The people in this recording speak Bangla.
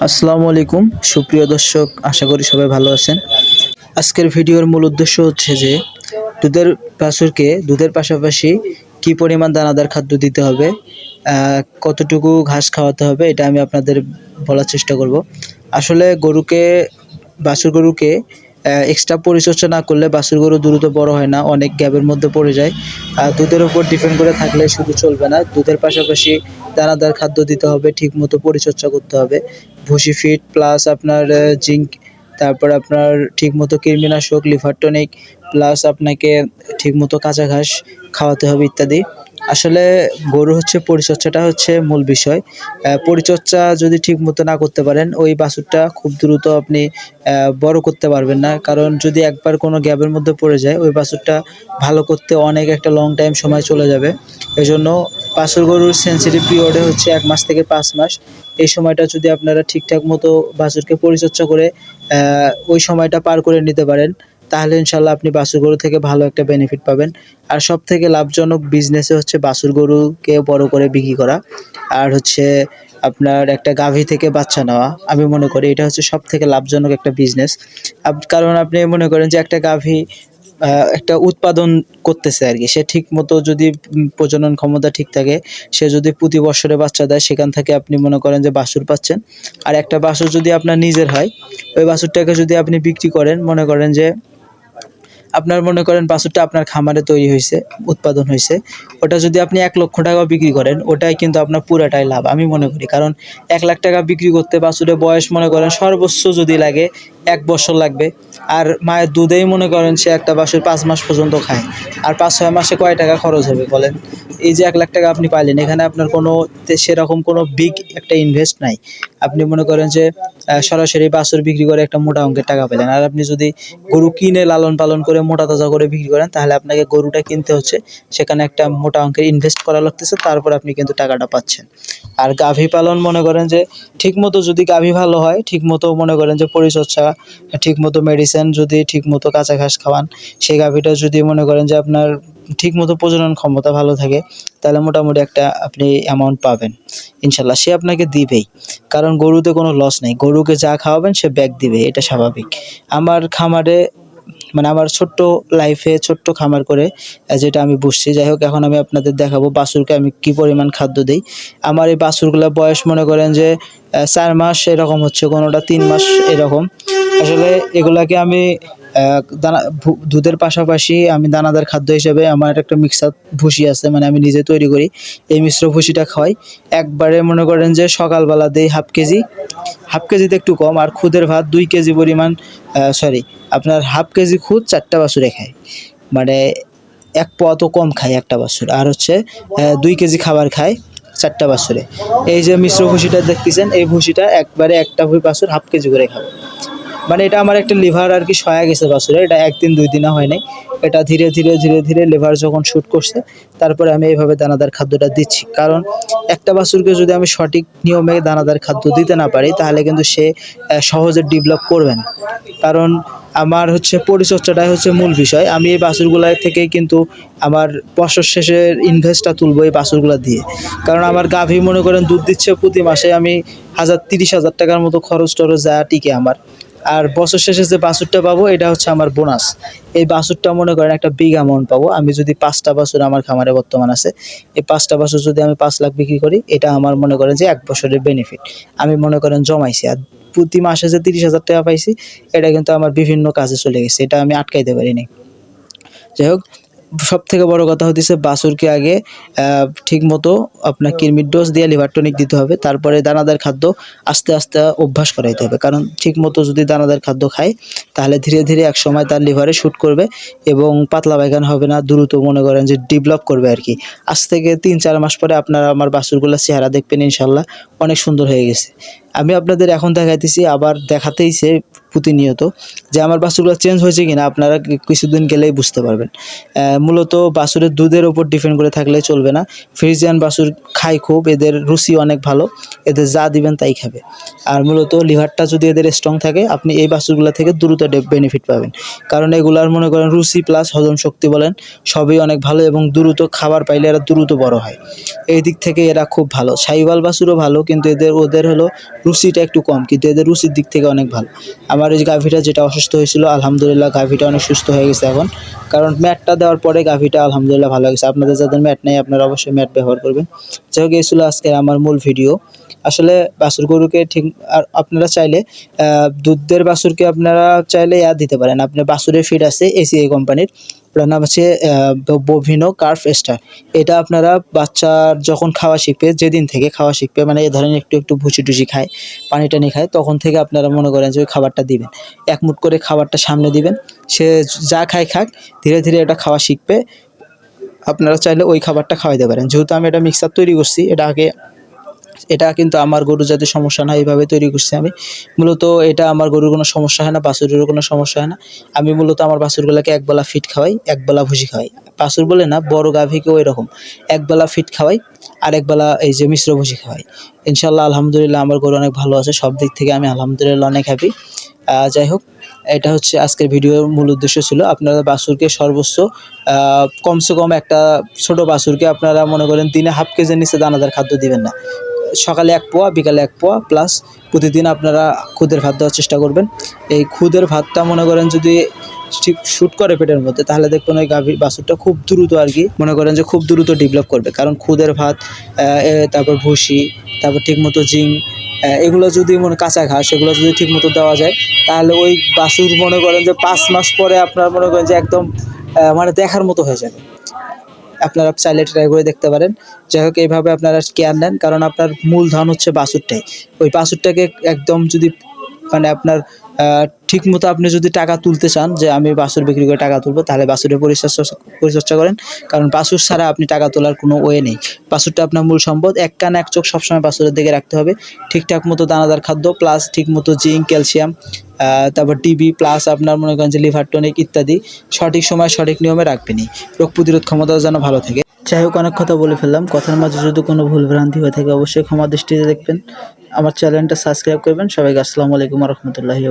আসসালামু আলাইকুম। সুপ্রিয় দর্শক, আশা করি সবাই ভালো আছেন। আজকের ভিডিওর মূল উদ্দেশ্য হচ্ছে যে, দুধের বাছুরকে দুধের পাশাপাশি কি পরিমাণ দানাদার খাদ্য দিতে হবে কতটুকু ঘাস খাওয়াতে হবে, এটা আমি আপনাদের বলার চেষ্টা করব। আসলে গরুকে, বাছুর গরুকে এক্সট্রা পরিচর্যা না করলে বাছুর গরু দ্রুত বড় হয় না, অনেক গ্যাপের মধ্যে পড়ে যায়। আর দুধের উপর ডিপেন্ড করে থাকলে শুধু চলবে না, দুধের পাশাপাশি দানাদার খাদ্য দিতে হবে, ঠিকমতো পরিচর্যা করতে হবে। ভুসি ফিট প্লাস আপনার জিঙ্ক তারপর আপনার ঠিকমতো কৃমিনাশক লিভার টনিক প্লাস আপনাকে ঠিকমতো কাঁচা ঘাস খাওয়াতে হবে ইত্যাদি। আসলে গরু হচ্ছে পরিচর্চাটা হচ্ছে মূল বিষয়। পরিচর্চা যদি ঠিক মতো না করতে পারেন, ওই বাছুরটা খুব দ্রুত আপনি বড় করতে পারবেন না। কারণ যদি একবার কোনো গ্যাপের মধ্যে পড়ে যায়, ওই বাছুরটা ভালো করতে অনেক একটা লং টাইম সময় চলে যাবে। এই জন্য বাছুর গরুর সেন্সিটিভ পিরিয়ডে হচ্ছে এক মাস থেকে পাঁচ মাস। এই সময়টা যদি আপনারা ঠিকঠাক মতো বাছুরকে পরিচর্যা করে ওই সময়টা পার করে নিতে পারেন। তাহলে ইনশাল্লাহ আপনি বাছুর গরু থেকে ভালো একটা বেনিফিট পাবেন। আর সব থেকে লাভজনক বিজনেসে হচ্ছে বাছুর গরুকে বড় করে বিক্রি করা। আর হচ্ছে আপনার একটা গাভী থেকে বাচ্চা নেওয়া, আমি মনে করি এটা হচ্ছে সব থেকে লাভজনক একটা বিজনেস কারণ আপনি মনে করেন যে একটা গাভী একটা উৎপাদন করতেছে আর কি। সে ঠিক মতো যদি প্রজনন ক্ষমতা ঠিক থাকে, সে যদি প্রতি বছরে বাচ্চা দেয়, সেখান থেকে আপনি মনে করেন যে বাছুর পাচ্ছেন। আর একটা বাছুর যদি আপনার নিজের হয়, ওই বাছুরটাকে যদি আপনি বিক্রি করেন, মনে করেন যে আপনার মনে করেন বাছুরটা আপনার খামারে তৈরি হয়েছে, উৎপাদন হয়েছে, ওটা যদি আপনি এক লক্ষ টাকা বিক্রি করেন, ওটাই কিন্তু আপনার পুরাটাই লাভ, আমি মনে করি। কারণ এক লাখ টাকা বিক্রি করতে বাছুরের বয়স মনে করেন সর্বোচ্চ যদি লাগে, এক বছর লাগবে। আর মায়ের দুধেই মনে করেন সে একটা বাছুর পাঁচ মাস পর্যন্ত খায়। আর পাঁচ, ছয় মাসে কয় টাকা খরচ হবে বলেন? এই যে এক লাখ টাকা আপনি পাইলেন, এখানে আপনার কোনো সেরকম কোনো বিগ একটা ইনভেস্ট নাই। আপনি মনে করেন যে সরাসরি বাছুর বিক্রি করে একটা মোটা অঙ্কের টাকা পেলেন। আর আপনি যদি গরু কিনে লালন পালন করে মোটা তাজা করে বিক্রি করেন, তাহলে আপনাকে গরুটা কিনতে হচ্ছে। সেখানে একটা মোটা অঙ্কের ইনভেস্ট করা লাগতেছে, তারপর আপনি কিন্তু টাকাটা পাচ্ছেন। আর গাভী পালন মনে করেন যে, ঠিকমতো যদি গাভী ভালো হয়, ঠিকমতো মনে করেন যে, পরিচর্যা, ঠিকমতো মেডিসিন যদি ঠিকমতো কাঁচা ঘাস খাওয়ান, সেই গাভীটা যদি মনে করেন যে আপনার ঠিকমতো প্রজনন ক্ষমতা ভালো থাকে, তাহলে মোটামুটি একটা আপনি অ্যামাউন্ট পাবেন। ইনশাল্লাহ, সে আপনাকে দিবেই। কারণ গরুতে কোনো লস নেই। গরুকে যা খাওয়াবেন, সে ব্যাগ দিবে। এটা স্বাভাবিক। আমার খামারে মানে আমার ছোট্ট লাইফে ছোট্ট খামার করে যেটা আমি বুঝছি, যাই হোক, এখন আমি আপনাদের দেখাবো বাছুরকে আমি কি পরিমাণ খাদ্য দিই। আমার এই বাছুরগুলো বয়স মনে করেন যে চার মাস এরকম হচ্ছে, কোনোটা তিন মাস এরকম। আসলে এগুলাকে আমি দানা দুধের পাশাপাশি আমি দানাদার খাদ্য হিসেবে আমার একটা মিক্সার ভুসি আছে মানে আমি নিজে তৈরি করি। এই মিশ্র ভুসিটা খাওয়াই। একবারে মনে করেন যে সকালবেলা দেই হাফ কেজি। হাফ কেজিতে একটু কম, আর খুদের ভাত দুই কেজি পরিমাণ সরি আপনার হাফ কেজি খুদ চারটা বাছুরে খায়। মানে এক পোয়া তো কম খায় একটা বাছুর, আর হচ্ছে দুই কেজি খাবার খায় চারটা বাছুরে। এই যে মিশ্র ভুসিটা দেখতেছেন, এই ভুসিটা একবারে একটা বাছুর হাফ কেজি করে খাবে। মানে এটা আমার একটা লিভার আর কি সয়া গেছে বাছুরে, এটা একদিন দুই দিনে হয় নাই। এটা ধীরে ধীরে ধীরে ধীরে লিভার যখন শুট করছে, তারপরে আমি এইভাবে দানাদার খাদ্যটা দিচ্ছি। কারণ একটা বাছুরকে যদি আমি সঠিক নিয়মে দানাদার খাদ্য দিতে না পারি, তাহলে কিন্তু সে সহজে ডেভেলপ করবে না। কারণ আমার হচ্ছে পরিচর্যাটাই হচ্ছে মূল বিষয়। আমি এই বাছুরগুলা থেকেই কিন্তু আমার বছর শেষের ইনভেস্টটা তুলবো এই বাছুরগুলা দিয়ে। কারণ আমার গাভী মনে করেন দুধ দিচ্ছে প্রতি মাসে আমি হাজার, তিরিশ হাজার টাকার মতো খরচ টরচ যা টিকে আমার। আর বছর শেষে যে বাছুরটা পাবো, এটা হচ্ছে আমার বোনাস। এই বাছুরটা মনে করেন একটা বিগ অ্যামাউন্ট পাবো। আমি যদি পাঁচটা বাছুর আমার খামারে বর্তমান আছে, এই পাঁচটা বাছুর যদি আমি পাঁচ লাখ বিক্রি করি, এটা আমার মনে করেন যে এক বছরের বেনিফিট আমি মনে করেন জমাইছি। আর প্রতি মাসে যে তিরিশ হাজার টাকা পাইছি, এটা কিন্তু আমার বিভিন্ন কাজে চলে গেছে। এটা আমি আটকাইতে পারিনি। যাই হোক সব থেকে বড় কথা হচ্ছে বাছুরকে আগে ঠিক মতো আপনার কৃমির ডোজ দিয়ে লিভার টনিক দিতে হবে, তারপরে দানাদার খাদ্য আস্তে আস্তে অভ্যাস করাইতে হবে। কারণ ঠিক মতো যদি দানাদার খাদ্য খায়, তাহলে ধীরে ধীরে এক সময় তার লিভারে শ্যুট করবে এবং পাতলা পায়খানা হবে না, দ্রুত মনে করেন যে ডেভেলপ করবে আর কি। আজ থেকে তিন চার মাস পরে আপনারা আমার বাছুরগুলোর চেহারা দেখবেন ইনশাল্লাহ অনেক সুন্দর হয়ে গেছে। আমি আপনাদের এখন দেখাইতেছি, আবার দেখাতেইছে প্রতিনিয়ত যে আমার বাছুরগুলো চেঞ্জ হয়েছে কিনা আপনারা কিছুদিন গেলেই বুঝতে পারবেন। মূলত বাছুরের দুধের ওপর ডিপেন্ড করে থাকলে চলবে না। ফ্রিজিয়ান বাছুর খায় খুব, এদের রুচি অনেক ভালো, এদের যা দিবেন তাই খাবে। আর মূলত লিভারটা যদি এদের স্ট্রং থাকে, আপনি এই বাছুরগুলো থেকে দ্রুত বেনিফিট পাবেন। কারণ এগুলার মনে করেন রুচি প্লাস হজম শক্তি বলেন, সবই অনেক ভালো এবং দ্রুত খাবার পাইলে এরা দ্রুত বড় হয়। এই দিক থেকে এরা খুব ভালো। সাইওয়াল বাছুরও ভালো, কিন্তু এদের, ওদের হলো রুচিটা একটু কম, কিন্তু এদের রুচির দিক থেকে অনেক ভালো। আমার এই গাভীটা যেটা অসুস্থ হয়েছিল, আলহামদুলিল্লাহ গাভীটা অনেক সুস্থ হয়ে গেছে এখন। কারণ ম্যাটটা দেওয়ার পরে গাভীটা আলহামদুলিল্লাহ ভালো গেছে আপনাদের যাদের ম্যাট নেই, আপনারা অবশ্যই ম্যাট ব্যবহার করবেন। যাই হোক, এই ছিল আজকের আমার মূল ভিডিও। আসলে বাসুর গরুকে ঠিক, আর আপনারা চাইলে দুধের বাসুরকে আপনারা চাইলে ইয়া দিতে পারেন। আপনার বাসুরের ফিড আছে এসিআই কোম্পানির ওটার নাম হচ্ছে বভিনো কার্ফ স্টার। এটা আপনারা বাচ্চার যখন খাওয়া শিখবে, যেদিন থেকে খাওয়া শিখবে মানে এ ধরেন একটু একটু ভুসি টুসি খায় পানি টানি খায়, তখন থেকে আপনারা মনে করেন যে ওই খাবারটা দিবেন। এক মুঠ করে খাবারটা সামনে দিবেন। সে যা খায় খাক, ধীরে ধীরে এটা খাওয়া শিখবে। আপনারা চাইলে ওই খাবারটা খাওয়াইতে পারেন। যেহেতু আমি এটা মিক্সার তৈরি করছি এটা আগে এটা কিন্তু আমার গরু যাতে সমস্যা না, এইভাবে তৈরি করছি আমি। মূলত এটা আমার গরুর কোনো সমস্যা হয় না, বাছুরেরও কোনো সমস্যা হয় না। আমি মূলত আমার বাছুরগুলোকে একবেলা ফিট খাওয়াই, একবেলা ভুসি খাওয়াই। বাছুর বলে না, বড় গাভীকেও এরকম একবেলা ফিট খাওয়াই আর একবেলা এই যে মিশ্র ভুসি খাওয়াই। ইনশাল্লাহ আলহামদুলিল্লাহ আমার গরু অনেক ভালো আছে, সব দিক থেকে আমি আলহামদুলিল্লাহ অনেক হ্যাপি যাই হোক, এটা হচ্ছে আজকের ভিডিওর মূল উদ্দেশ্য ছিল, আপনারা বাছুরকে সর্বোচ্চ কমসে কম একটা ছোট বাছুরকে আপনারা মনে করেন দিনে হাফ কেজির নিচে দানাদার খাদ্য দিবেন না। সকালে এক পোয়া, বিকালে এক পোয়া প্লাস প্রতিদিন আপনারা খুদের ভাত দেওয়ার চেষ্টা করবেন। এই খুদের ভাতটা মনে করেন যদি ঠিক শ্যুট করে পেটের মধ্যে, তাহলে দেখবেন ওই গাভীর বাছুরটা খুব দ্রুত আর কি, মনে করেন যে খুব দ্রুত ডেভেলপ করবে। কারণ খুদের ভাত তারপর ভুসি, তারপর ঠিকমতো জিং এগুলো যদি মনে কাঁচা ঘাস, এগুলো যদি ঠিকমতো দেওয়া যায়, তাহলে ওই বাছুর মনে করেন যে পাঁচ মাস পরে আপনার মনে করেন যে একদম মানে দেখার মতো হয়ে যাবে। আপনারা চাইলে ট্রাই করে দেখতে পারেন। যাই হোক, এইভাবে আপনারা কেয়ার নেন, কারণ আপনার মূলধন হচ্ছে বাছুরটাই ওই বাছুরটাকে একদম যদি মানে আপনার ঠিক মতো আপনি যদি টাকা তুলতে চান যে আমি বাছুর বিক্রি করে টাকা তুলবো, তাহলে বাছুরের পরিচর্যা পরিচর্যা করেন। কারণ বাছুর ছাড়া আপনি টাকা তোলার কোনো ওয়ে নেই। বাছুরটা আপনার মূল সম্পদ। এক কান এক চোখ সবসময় বাছুরের দিকে রাখতে হবে। ঠিকঠাক মতো দানাদার খাদ্য প্লাস ঠিক মতো জিঙ্ক, ক্যালসিয়াম তারপর ডিবি প্লাস আপনার মনে করেন যে লিভার টনিক ইত্যাদি সঠিক সময় সঠিক নিয়মে রাখবেনই রোগ প্রতিরোধ ক্ষমতাও যেন ভালো থাকে। যাই হোক, অনেক কথা বলে ফেললাম। কথার মাঝে যদি কোনো ভুল ভ্রান্তি হয়ে থাকে, অবশ্যই ক্ষমা দৃষ্টিতে দেখবেন। আমার চ্যানেলটা সাবস্ক্রাইব করবেন। সবাইকে আসসালামু আলাইকুম রহমতুল্লাহি